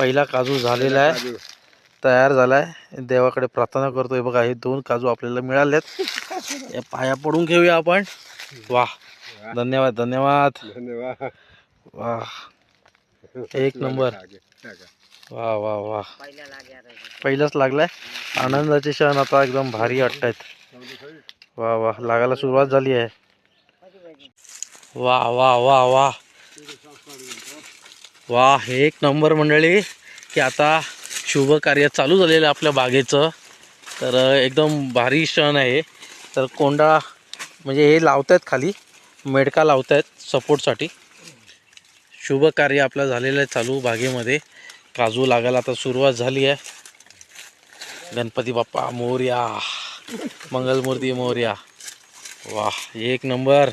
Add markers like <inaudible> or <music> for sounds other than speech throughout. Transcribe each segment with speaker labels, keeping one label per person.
Speaker 1: पहिला काजू झालेला आहे. तयार झालाय. देवाकडे प्रार्थना करतोय. बघा हे दोन काजू आपल्याला मिळालेत. <laughs> या पाया पडून घेऊया आपण. वा. धन्यवाद धन्यवाद.
Speaker 2: धन्यवाद.
Speaker 1: वा. एक नंबर. वा वा वा. पहिलाच लागलाय. आनंदाचे क्षण आता एकदम भारी वाटतायत. वा वा. लागायला सुरुवात झाली आहे. वा वा वा वा. वा हे एक नंबर मंडळी की आता शुभ कार्य चालू झालेलं आहे आपल्या बागेचं. तर एकदम भारी क्षण आहे. तर कोंडा म्हणजे हे लावतायत खाली मेडका लावतायत सपोर्टसाठी. शुभ कार्य आपलं झालेलं आहे चालू बागेमध्ये. काजू लागायला आता सुरुवात झाली आहे. गणपती बाप्पा मोर्या. मंगलमूर्ती मोर्या. वा एक नंबर.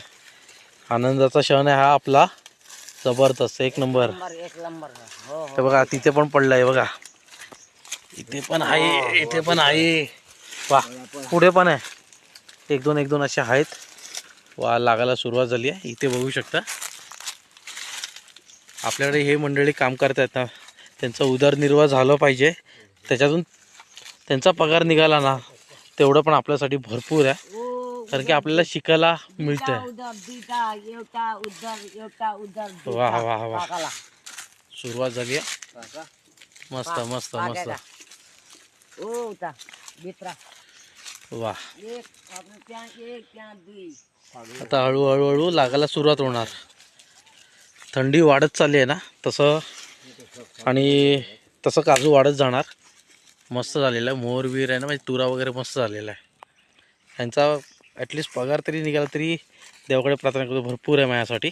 Speaker 1: आनंदाचा क्षण आहे हा आपला. जबरदस्त एक नंबर.
Speaker 3: एक नंबर हो
Speaker 1: हे. बघा तिथे पण पडलाय बघा. इथे पण आहे इथे पण आहे. वा पुढे पण आहे. एक दोन एक दोन असे आहेत. वा लागायला सुरुवात झाली आहे. इथे बघू शकता. आपल्याकडे हे मंडळी काम करतात ना त्यांचा उदरनिर्वाह झालं पाहिजे. त्याच्यातून त्यांचा पगार निघाला ना तेवढं पण आपल्यासाठी भरपूर आहे. कारण की आपल्याला शिकायला मिळतं वा वा वा. सुरुवात झाली मस्त मस्त मस्त. वा. आता हळूहळू हळू लागायला सुरुवात होणार. थंडी वाढत चालली आहे ना तसं आणि तसं काजू वाढत जाणार. मस्त झालेलं आहे. मोर बीर आहे ना म्हणजे तुरा वगैरे मस्त झालेला आहे. ह्यांचा ॲटलिस्ट पगार तरी निघाला तरी देवाकडे प्रार्थना करतो. भरपूर आहे माझ्यासाठी.